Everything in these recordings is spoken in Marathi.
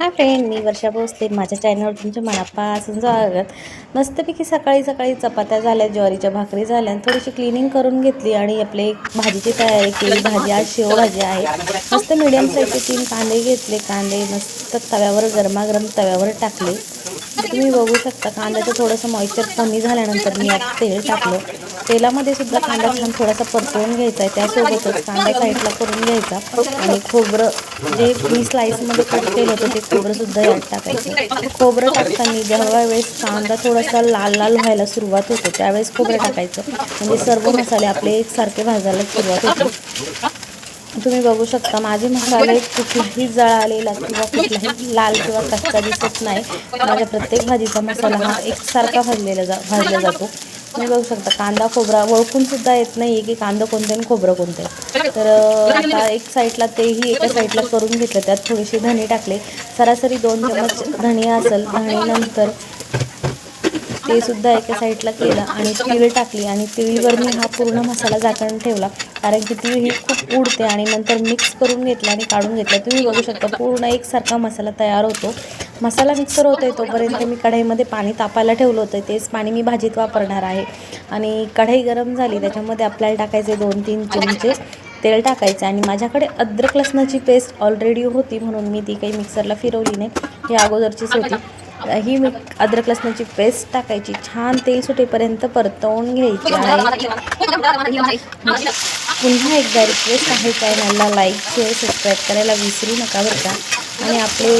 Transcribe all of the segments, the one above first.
हाय फ्रेंड मी वर्षा भोसले. माझ्या चॅनलवर तुमच्या मनापासून स्वागत. मस्तपैकी सकाळी सकाळी चपात्या झाल्या ज्वारीच्या भाकरी झाल्या आणि थोडीशी क्लिनिंग करून घेतली आणि आपले भाजीची तयारी केली. भाजी आज शेवभाजी आहे. मस्त मिडियम साईजचे तीन कांदे घेतले. कांदे मस्त तव्यावर गरमागरम तव्यावर टाकले. तुम्ही बघू शकता कांद्याचं थोडंसं मॉइश्चर कमी झाल्यानंतर मी यात तेल टाकलं. तेलामध्ये सुद्धा कांदा छान थोडासा परतवून घ्यायचा आहे. त्यासोबतच कांदा साईडला करून घ्यायचा. आणि खोबरं जे मी स्लाईसमध्ये कट केलं होतं ते खोबरंसुद्धा यात टाकायचं. खोबरं टाकताना जेव्हा वेळेस कांदा थोडासा लाल लाल व्हायला सुरुवात होते त्यावेळेस खोबरं टाकायचं. म्हणजे सर्व मसाले आपले एकसारखे भाजायला सुरुवात होते. तुम्ही बघू शकता माझे मसाले कुठलाही जळालेला किंवा कुठलाही लाल किंवा कच्चा दिसत नाही. माझ्या प्रत्येक भाजीचा मसाला हा एकसारखा भाजलेला जा भाजला जातो. तुम्ही बघू शकता कांदा खोबरा ओळखून सुद्धा येत नाही की कांदा कोणतं आणि खोबरं कोणतं आहे. तर आता एक साईडला तेही एका साईडला करून घेतलं त्यात थोडीशी धणे टाकले. सरासरी दोन चमच धणे असेल धणेनंतर ते सुद्धा एका साईडला केलं आणि तीळ टाकली आणि तिळीवर मी हा पूर्ण मसाला झाकण ठेवला. कारण की तीळ ही खूप उडते आणि नंतर मिक्स करून घेतला आणि काढून घेतला. तुम्ही बघू शकता पूर्ण एकसारखा मसाला तयार होतो. मसाला मिक्सर होतोय तोपर्यंत मी कढईमध्ये पाणी तापायला ठेवलं होतं. तेच पाणी मी भाजीत वापरणार आहे. आणि कढई गरम झाली त्याच्यामध्ये आपल्याला टाकायचे दोन तीन चमचे तेल टाकायचं आणि माझ्याकडे अद्रक लसणाची पेस्ट ऑलरेडी होती म्हणून मी ती काही मिक्सरला फिरवली नाही. ही अगोदरचीच होती. ही मी अद्रक लसणाची पेस्ट टाकायची. छान तेल सुटेपर्यंत परतवून घ्यायची आहे. पुन्हा एकदा रिक्वेस्ट आहे चॅनलला लाईक शेअर सबस्क्राईब करायला विसरू नका बरं का? आणि आपले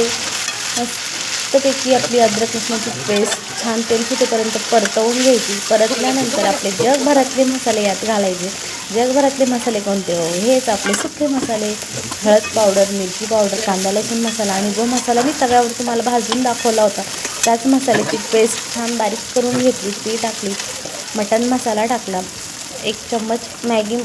मस्तपैकी आपली अद्रक लसणाची पेस्ट छान तेल सुटेपर्यंत परतवून घ्यायची. परतल्यानंतर आपले जगभरातले मसाले यात घालायचे. जगभरातले मसाले कोणते हो? हेच आपले सुके मसाले. हळद पावडर मिरची पावडर कांदा लसूण मसाला आणि जो मसाला मी तव्यावर तुम्हाला भाजून दाखवला होता त्याच मसाल्याची पेस्ट छान बारीक करून घेतली ती टाकली मटन मसाला टाकला. एक चम्मच मॅगी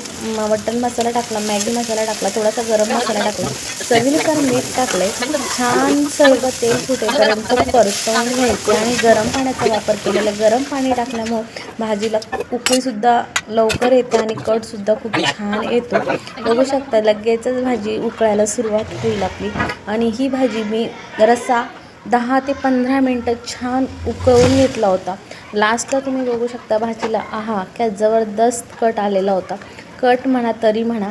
मटन मसाला टाकला मॅगी मसाला टाकला थोडासा गरम मसाला टाकला. चवीनुसार मीठ टाकले छान सर्व तेल फुटेपर्यंत परतवून घ्यायचे आणि गरम पाण्याचा वापर केलेला. गरम पाणी टाकल्यामुळं भाजीला उकळीसुद्धा लवकर येते आणि कटसुद्धा खूप छान येतो. बघू शकता लगेचच भाजी उकळायला सुरुवात होईल आपली. आणि ही भाजी मी रस्सा दहा ते पंधरा मिनटं छान उकळून घेतला होता. लास्टला तुम्ही बघू शकता भाजीला आहा काय जबरदस्त कट आलेला होता. कट म्हणा तरी म्हणा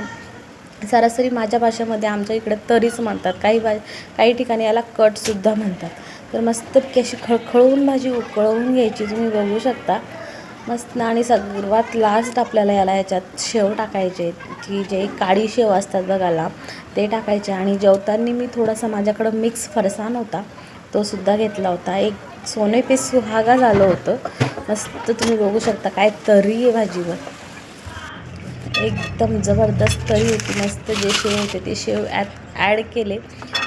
सरासरी माझ्या भाषेमध्ये आमच्या इकडे तरीच म्हणतात. काही भा काही ठिकाणी याला कटसुद्धा म्हणतात. तर मस्तपैकी अशी खळखळवून भाजी उकळवून घ्यायची तुम्ही बघू शकता. मस्त आणि सर्वात लास्ट आपल्याला याला याच्यात शेव टाकायचे की जे काळी शेव असतात बघायला ते टाकायचे. आणि जेवताना मी थोडासा माझ्याकडं मिक्स फरसाण होता तो सुद्धा घेतला होता. एक सोने पे सुहागा झालं होतं. मस्त तुम्ही बघू शकता काय तरी आहे भाजीवर. एकदम जबरदस्त तरी होती. मस्त जे शेव होते ते शेव ॲत ॲड केले.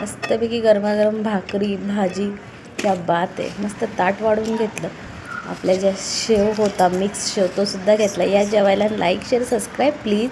मस्तपैकी गरमागरम भाकरी भाजी त्या बात आहे. मस्त ताट वाढून घेतलं. आपल्या ज्या शेव होता मिक्स शेव तो सुद्धा घेतला. या जेवायला लाईक शेअर सबस्क्राईब प्लीज